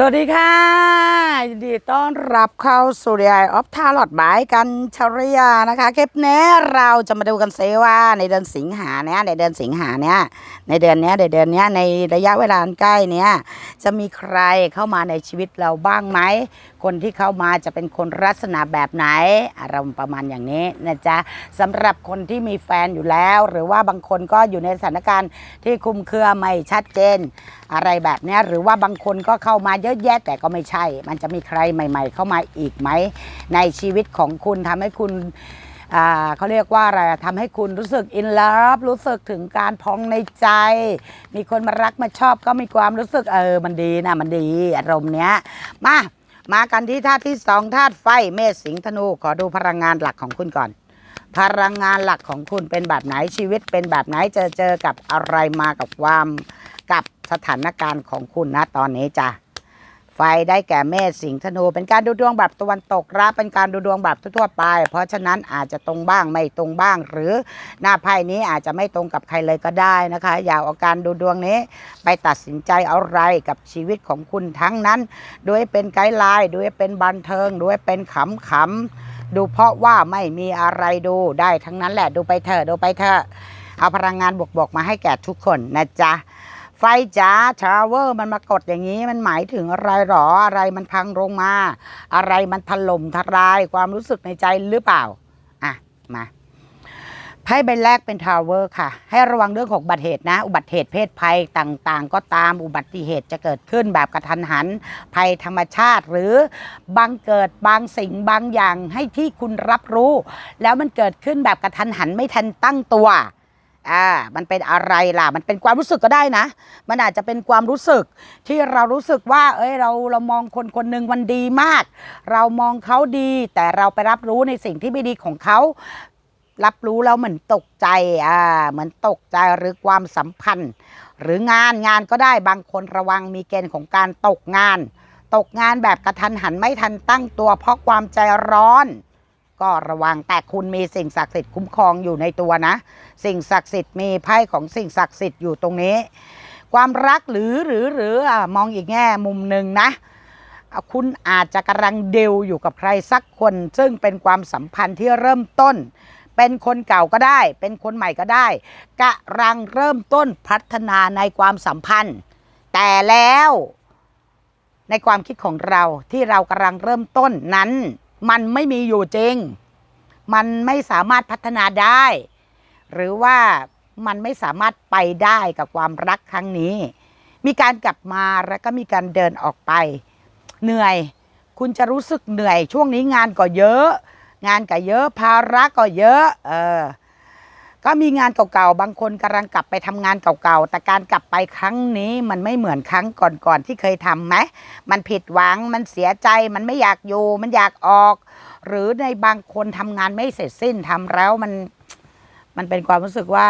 สวัสดีค่ะยินดีต้อนรับเข้าสู่เรียออฟทาลอดบายกันชริยานะคะ คลิปนี้เราจะมาดูกันเซว่าในเดือนสิงหาเนี้ยในเดือนสิงหาเนี้ยในเดือนเนี้ยในเดือนเนี้ยในระยะเวลาใกล้เนี้ยจะมีใครเข้ามาในชีวิตเราบ้างไหมคนที่เข้ามาจะเป็นคนลักษณะแบบไหนอารมณ์ประมาณอย่างนี้นะจ๊ะสำหรับคนที่มีแฟนอยู่แล้ว หรือว่าบางคนก็อยู่ในสถานการณ์ที่คุมเครือไม่ชัดเจน อะไรแบบนี้หรือว่าบางคนก็เข้ามาเยอะแยะแต่ก็ไม่ใช่ มันจะมีใครใหม่ ๆ เข้ามาอีกไหม ในชีวิตของคุณทำให้คุณเขาเรียกว่าอะไรทำให้คุณรู้สึกอินเลิฟรู้สึกถึงการพองในใจ มีคนมารักมาชอบก็มีความรู้สึกเออมันดีนะมันดีอารมณ์เนี้ยมา มากันที่ธาตุที่สองธาตุไฟเมษสิงธนู ขอดูพลังงานหลักของคุณก่อน พลังงานหลักของคุณเป็นแบบไหนชีวิตเป็นแบบไหนเจอเจอกับอะไรมากับความกับสถานการณ์ของคุณนะตอนนี้จ้ะ ไฟได้แก่เมษสิงห์ธนู เป็นการดูดวงแบบตะวันตกรับเป็นการดูดวงแบบทั่วๆไป เพราะฉะนั้นอาจจะตรงบ้างไม่ตรงบ้าง หรือหน้าไพ่นี้อาจจะไม่ตรงกับใครเลยก็ได้นะคะ อย่าเอาการดูดวงนี้ ไปตัดสินใจเอาอะไรกับชีวิตของคุณทั้งนั้นด้วยเป็นไกด์ไลน์ด้วยเป็นบันเทิงด้วยเป็นขำๆดูเพราะว่าไม่มีอะไรดูได้ทั้งนั้นแหละดูไปเถอะดูไปเถอะเอาพลังงานบวกๆมาให้แก่ทุกคนนะจ๊ะ ไฟจ๋าทราเวอร์มันมากดอย่างนี้มันหมายถึงอะไรหรออะไรมันพังลงมา อะไรมันถล่มทลายความรู้สึกในใจหรือเปล่า อะ มาไพ่ใบแรกเป็นทาวเวอร์ค่ะ ให้ระวังเรื่องของอุบัติเหตุนะ อุบัติเหตุเพศภัยต่างๆ ก็ตามอุบัติเหตุจะเกิดขึ้นแบบกระทันหัน ภัยธรรมชาติหรือบังเกิดบางสิ่งบางอย่างให้ที่คุณรับรู้ แล้วมันเกิดขึ้นแบบกระทันหันไม่ทันตั้งตัว อ่ามันเป็นอะไรล่ะ มันเป็นความรู้สึกก็ได้นะ มันอาจจะเป็นความรู้สึกที่เรารู้สึกว่า เอ้ยเราเรามองคนคนหนึ่งมันดีมาก เรามองเขาดี แต่เราไปรับรู้ในสิ่งที่ไม่ดีของเขารับรู้แล้วเหมือนตกใจอ่าเหมือนตกใจหรือความสัมพันธ์ หรืองานงานก็ได้บางคนระวังมีเกณฑ์ของการตกงาน ตกงานแบบกระทันหันไม่ทันตั้งตัวเพราะความใจร้อน ก็ระวังแต่คุณมีสิ่งศักดิ์สิทธิ์คุ้มครองอยู่ในตัวนะ สิ่งศักดิ์สิทธิ์มีไพ่ของสิ่งศักดิ์สิทธิ์อยู่ตรงนี้ ความรักหรือหรือหรือมองอีกแง่มุมหนึ่งนะอะคุณอาจจะกำลังเดวอยู่กับใครสักคน ซึ่งเป็นความสัมพันธ์ที่เริ่มต้น เป็นคนเก่าก็ได้ เป็นคนใหม่ก็ได้กำลังเริ่มต้นพัฒนาในความสัมพันธ์ แต่แล้วในความคิดของเราที่เรากำลังเริ่มต้นนั้น มันไม่มีอยู่จริง มันไม่สามารถพัฒนาได้ หรือว่ามันไม่สามารถไปได้กับความรักครั้งนี้ มีการกลับมาแล้วก็มีการเดินออกไป เหนื่อย คุณจะรู้สึกเหนื่อย ช่วงนี้งานก็เยอะ งานก็เยอะ ภาระก็เยอะ เออ ก็มีงานเก่าๆ บางคนกำลังกลับไปทำงานเก่าๆ แต่การกลับไปครั้งนี้มันไม่เหมือนครั้งก่อนๆ ที่เคยทำไหม มันผิดหวัง มันเสียใจ มันไม่อยากอยู่ มันอยากออก หรือในบางคนทำงานไม่เสร็จสิ้นทำแล้วมัน มันเป็นความรู้สึกว่า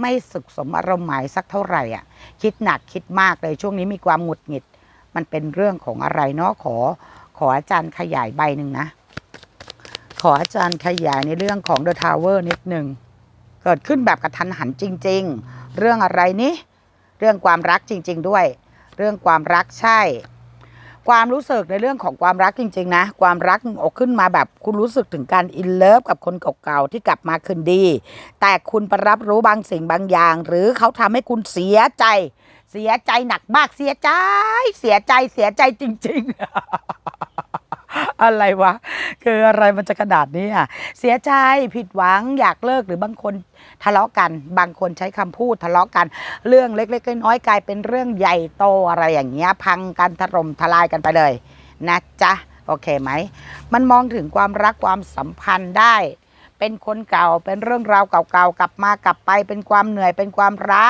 ไม่สุขสมอารมณ์หมายสักเท่าไหร่อะ คิดหนักคิดมากเลยช่วงนี้มีความหงุดหงิด มันเป็นเรื่องของอะไรเนาะขอ ขออาจารย์ขยายใบหนึ่งนะ ขออาจารย์ขยายในเรื่องของ The Tower นิดหนึ่ง เกิดขึ้นแบบกระทันหันจริง ๆ เรื่องอะไรนี่เรื่องความรักจริง ๆ ด้วย เรื่องความรักใช่ ความรู้สึกในเรื่องของความรักจริง ๆ นะ ความรักออกขึ้นมาแบบคุณรู้สึกถึงการอินเลิฟกับคนเก่าๆที่กลับมาคืนดี แต่คุณปรับรู้บางสิ่งบางอย่าง หรือเขาทำให้คุณเสียใจ เสียใจหนักมากเสียใจ เสียใจเสียใจจริง ๆ อะไรวะ คืออะไรมันจะขนาดนี้อะเสียใจผิดหวังอยากเลิกหรือบางคนทะเลาะกัน บางคนใช้คำพูดทะเลาะกัน เรื่องเล็กๆน้อยๆกลายเป็นเรื่องใหญ่โตอะไรอย่างเงี้ย พังกันถล่มทลายกันไปเลย นะจ๊ะ โอเคไหม มันมองถึงความรักความสัมพันธ์ได้ เป็นคนเก่า เป็นเรื่องราวเก่าๆกลับมากลับไป เป็นความเหนื่อยเป็นความร้า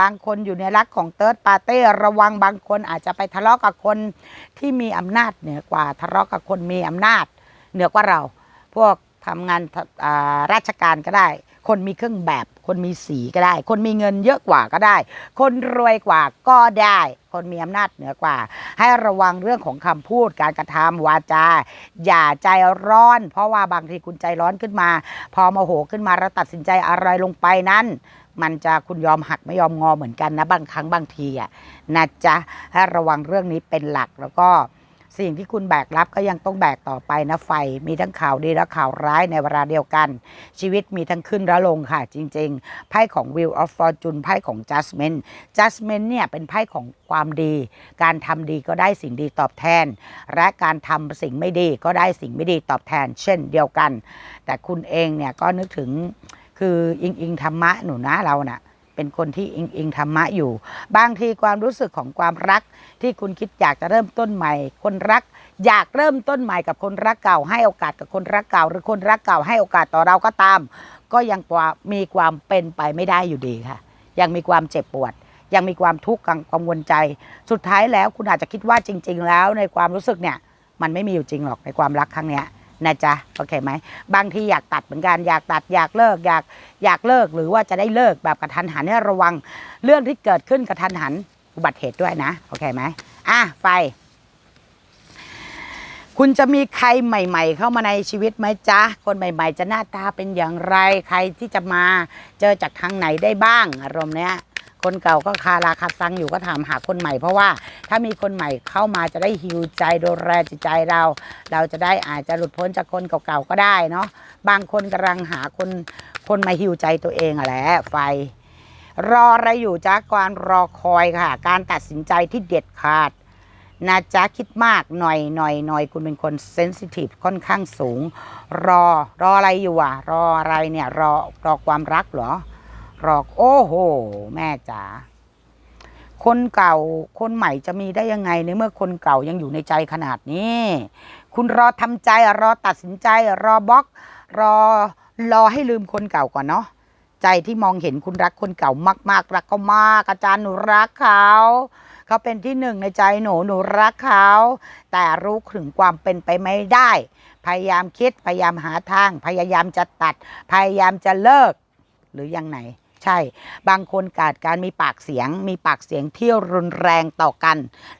บางคนอยู่ในรักของเติร์ดปาเต้ระวังบางคนอาจจะไปทะเลาะกับคนที่มีอำนาจเหนือกว่าทะเลาะกับคนมีอำนาจ เหนือกว่าเรา พวกทำงานราชการก็ได้ คนมีเครื่องแบบ คนมีสีก็ได้ คนมีเงินเยอะกว่าก็ได้ คนรวยกว่าก็ได้ คนมีอำนาจเหนือกว่า ให้ระวังเรื่องของคำพูดการกระทำวาจา อย่าใจร้อน เพราะว่าบางทีคุณใจร้อนขึ้นมา พอโมโหขึ้นมาแล้วตัดสินใจอะไรลงไปนั้นมันจะคุณยอมหักไม่ยอมงอเหมือนกันนะบางครั้งบางทีอะนะจ๊ะให้ระวังเรื่องนี้เป็นหลักแล้วก็ สิ่งที่คุณแบกรับก็ยังต้องแบกต่อไปนะไฟ มีทั้งข่าวดีและข่าวร้ายในเวลาเดียวกัน ชีวิตมีทั้งขึ้นและลงค่ะจริง ๆ ไพ่ของ Wheel of Fortune ไพ่ของ Judgment Judgment เนี่ยเป็นไพ่ของความดี การทำดีก็ได้สิ่งดีตอบแทน และการทำสิ่งไม่ดีก็ได้สิ่งไม่ดีตอบแทน เช่นเดียวกัน แต่คุณเองเนี่ยก็นึกถึงคืออิงอิงธรรมะหนูนะเราน่ะ เป็นคนที่อิงอิงธรรมะอยู่ บางทีความรู้สึกของความรัก ที่คุณคิดอยากจะเริ่มต้นใหม่ คนรัก อยากเริ่มต้นใหม่กับคนรักเก่า ให้โอกาสกับคนรักเก่า หรือคนรักเก่าให้โอกาสต่อเราก็ตาม ก็ยังมีความเป็นไปไม่ได้อยู่ดีค่ะ ยังมีความเจ็บปวดยังมีความทุกข์กังวลใจ สุดท้ายแล้วคุณอาจจะคิดว่าจริง ๆ แล้วในความรู้สึกเนี่ย มันไม่มีอยู่จริงหรอกในความรักครั้งเนี้ย นะจ๊ะโอเคไหมบางทีอยากตัดเหมือนกันอยากตัดอยากเลิกอยากอยากเลิกหรือว่าจะได้เลิกแบบกระทันหันให้ระวังเรื่องที่เกิดขึ้นกระทันหันอุบัติเหตุด้วยนะโอเคไหมอะไฟคุณจะมีใครใหม่ ๆ เข้ามาในชีวิตไหมจ๊ะ คนใหม่ ๆ จะหน้าตาเป็นอย่างไร ใครที่จะมาเจอจากทางไหนได้บ้างอารมณ์เนี้ย คนเก่าก็คาราคาซังอยู่ก็ถามหาคนใหม่ เพราะว่าถ้ามีคนใหม่เข้ามาจะได้ฮิวใจดูแลจิตใจเรา เราจะได้อาจจะหลุดพ้นจากคนเก่าๆก็ได้เนาะบางคนกำลังหาคนคนมาฮิวใจตัวเองอะแหละไฟ รออะไรอยู่จ้าการรอคอยค่ะ การตัดสินใจที่เด็ดขาดนะจ๊ะคิดมากหน่อยหน่อยหน่อยคุณเป็นคนเซนซิทีฟค่อนข้างสูง รอรออะไรอยู่อะ รออะไรเนี่ยรอรอความรักเหรอ รอโอ้โห แม่จ๋าคนเก่าคนใหม่จะมีได้ยังไงในเมื่อคนเก่ายังอยู่ในใจขนาดนี้ คุณรอทำใจรอตัดสินใจ รอบล็อก รอรอให้ลืมคนเก่าก่อนเนาะใจที่มองเห็นคุณรักคนเก่ามากๆรักเขามากอาจารย์หนูรักเขาเขาเป็นที่หนึ่งในใจหนูหนูรักเขาแต่รู้ถึงความเป็นไปไม่ได้ พยายามคิดพยายามหาทาง พยายามจะตัด พยายามจะเลิก หรือยังไหน ใช่ บางคนกาดการมีปากเสียง มีปากเสียงที่รุนแรงต่อกัน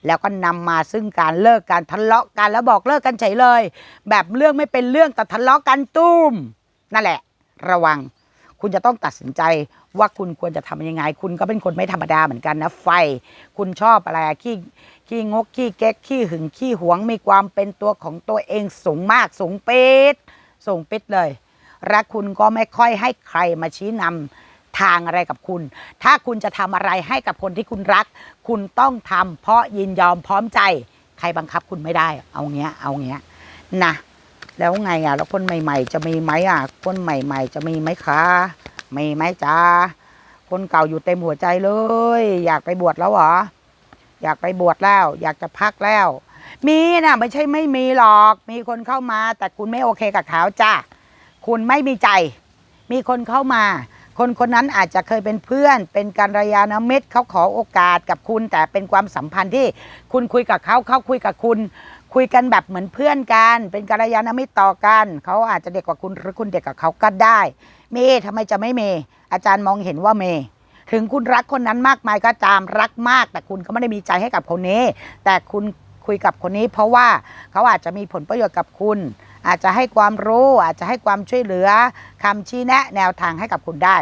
แล้วก็นำมาซึ่งการเลิกการทะเลาะกันแล้วบอกเลิกกันเฉยเลย แบบเรื่องไม่เป็นเรื่องแต่ทะเลาะกันตุ้ม นั่นแหละ ระวัง คุณจะต้องตัดสินใจว่าคุณควรจะทำยังไง คุณก็เป็นคนไม่ธรรมดาเหมือนกันนะไฟ คุณชอบอะไรขี้ขี้งกขี้เก๊กขี้หึงขี้หวงมีความเป็นตัวของตัวเองสูงมากสูงปิดสูงปิดเลย และคุณก็ไม่ค่อยให้ใครมาชี้นำ ทางอะไรกับคุณ ถ้าคุณจะทำอะไรให้กับคนที่คุณรัก คุณต้องทำเพราะยินยอมพร้อมใจ ใครบังคับคุณไม่ได้ เอาเงี้ย เอาเงี้ยนะแล้วไงอะ แล้วคนใหม่ ๆ จะมีไหมอะ คนใหม่ ๆ จะมีไหมคะมีไหมจ้าคนเก่าอยู่เต็มหัวใจเลย อยากไปบวชแล้วเหรออยากไปบวชแล้ว อยากจะพักแล้ว มีนะไม่ใช่ไม่มีหรอก มีคนเข้ามา แต่คุณไม่โอเคกับเขาจ้าคุณไม่มีใจ มีคนเข้ามา คนคนนั้นอาจจะเคยเป็นเพื่อน เป็นการยานมิตรเขาขอโอกาสกับคุณ แต่เป็นความสัมพันธ์ที่คุณคุยกับเขาเขาคุยกับคุณ คุยกันแบบเหมือนเพื่อนกัน เป็นกัลยาณมิตรต่อกันเขาอาจจะเด็กกว่าคุณหรือคุณเด็กกว่าเขาก็ได้ เมย์ทำไมจะไม่เมย์อาจารย์มองเห็นว่าเมย์ถึงคุณรักคนนั้นมากมายก็ตามรักมาก แต่คุณก็ไม่ได้มีใจให้กับคนนี้ แต่คุณคุยกับคนนี้ เพราะว่าเขาอาจจะมีผลประโยชน์กับคุณ อาจจะให้ความรู้อาจจะให้ความช่วยเหลือคำชี้แนะแนวทางให้กับคุณได้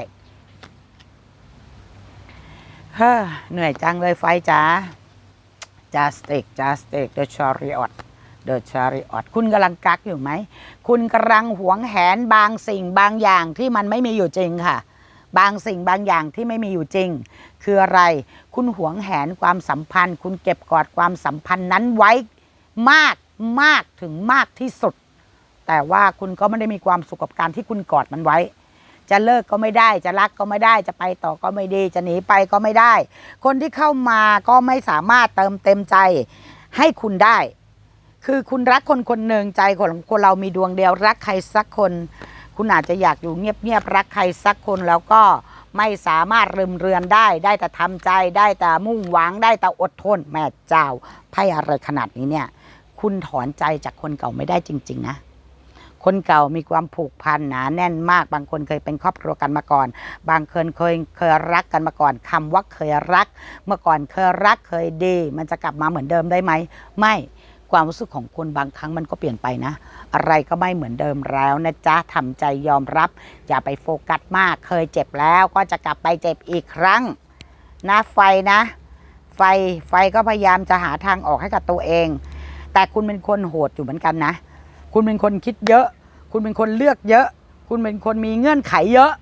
เฮ้อเหนื่อยจังเลยไฟจ๋า just take just take the chariot the chariot คุณกำลังกักอยู่ไหม คุณกำลังหวงแหนบางสิ่งบางอย่างที่มันไม่มีอยู่จริงค่ะ บางสิ่งบางอย่างที่ไม่มีอยู่จริง คืออะไร คุณหวงแหนความสัมพันธ์ คุณเก็บกอดความสัมพันธ์นั้นไว้ มากมากถึงมากที่สุด แต่ว่าคุณก็ไม่ได้มีความสุขกับการที่คุณกอดมันไว้ จะเลิกก็ไม่ได้ จะรักก็ไม่ได้ จะไปต่อก็ไม่ดี จะหนีไปก็ไม่ได้ คนที่เข้ามาก็ไม่สามารถเติมเต็มใจให้คุณได้ คือคุณรักคนคนหนึ่งใจของคนเรามีดวงเดียวรักใครสักคน คุณอาจจะอยากอยู่เงียบๆรักใครสักคนแล้วก็ไม่สามารถลืมเรือนได้ ได้แต่ทำใจ ได้แต่มุ่งหวัง ได้แต่อดทน แม่เจ้าไพ่อะไรขนาดนี้เนี่ย คุณถอนใจจากคนเก่าไม่ได้จริง ๆ นะ คนเก่ามีความผูกพันหนาแน่นมาก บางคนเคยเป็นครอบครัวกันมาก่อน บางคนเคยเคยรักกันมาก่อนคำว่าเคยรัก เมื่อก่อนเคยรักเคยดี มันจะกลับมาเหมือนเดิมได้ไหมไม่ความรู้สึกของคนบางครั้งมันก็เปลี่ยนไปนะ อะไรก็ไม่เหมือนเดิมแล้วนะจ๊ะทำใจยอมรับ อย่าไปโฟกัสมาก เคยเจ็บแล้วก็จะกลับไปเจ็บอีกครั้ง นะไฟนะ ไฟไฟก็พยายามจะหาทางออกให้กับตัวเอง แต่คุณเป็นคนโหดอยู่เหมือนกันนะ คุณเป็นคนคิดเยอะ คุณเป็นคนเลือกเยอะ คุณเป็นคนมีเงื่อนไขเยอะ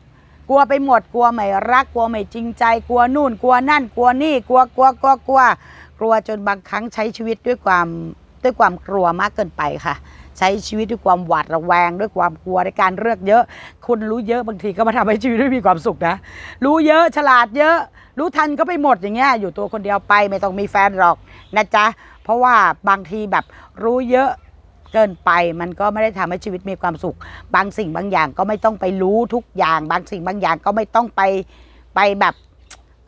กลัวไปหมด กลัวไม่รัก กลัวไม่จริงใจ กลัวนู่น กลัวนั่น กลัวนี่ กลัว กลัว กลัว กลัว กลัวจนบางครั้งใช้ชีวิตด้วยความด้วยความกลัวมากเกินไปค่ะ ใช้ชีวิตด้วยความหวาดระแวง ด้วยความกลัวในการเลือกเยอะ คุณรู้เยอะบางทีก็มาทำให้ชีวิตไม่มีความสุขนะ รู้เยอะฉลาดเยอะ รู้ทันก็ไปหมดอย่างเงี้ยอยู่ตัวคนเดียวไปไม่ต้องมีแฟนหรอกนะจ๊ะเพราะว่าบางทีแบบรู้เยอะ เกินไป มันก็ไม่ได้ทำให้ชีวิตมีความสุข บางสิ่งบางอย่างก็ไม่ต้องไปรู้ทุกอย่าง บางสิ่งบางอย่างก็ไม่ต้องไปไปแบบ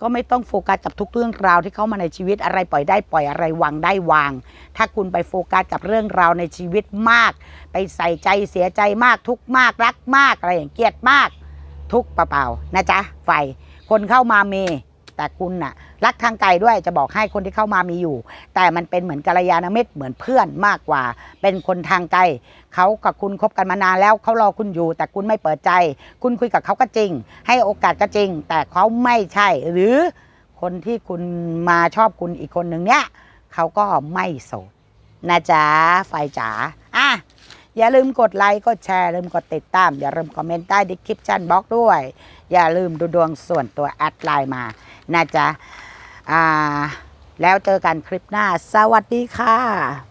ก็ไม่ต้องโฟกัสกับทุกเรื่องราวที่เข้ามาในชีวิตอะไรปล่อยได้ปล่อยอะไรวางได้วาง ถ้าคุณไปโฟกัสกับเรื่องราวในชีวิตมาก ไปใส่ใจเสียใจมากทุกมากรักมากอะไรอย่างเกลียดมาก ทุกเปล่าๆนะจ๊ะไฟคนเข้ามาเมี แต่คุณน่ะรักทางไกลด้วยจะบอกให้คนที่เข้ามามีอยู่ แต่มันเป็นเหมือนกัลยาณมิตรเหมือนเพื่อนมากกว่า เป็นคนทางไกลเขากับคุณคบกันมานานแล้วเขารอคุณอยู่ แต่คุณไม่เปิดใจ คุณคุยกับเขาก็จริง ให้โอกาสก็จริง แต่เขาไม่ใช่หรือคนที่คุณมาชอบคุณอีกคนหนึ่งเนี้ยเขาก็ไม่โสดนะจ๊ะไฟจ๋าอะอย่าลืมกดไลค์กดแชร์ลืมกดติดตาม อย่าลืมคอมเมนต์ใต้ดิสคริปชันบล็อกด้วย อย่าลืมดูดวงส่วนตัวแอดไลน์มา นะจ๊ะอ่าแล้วเจอกันคลิปหน้า สวัสดีค่ะ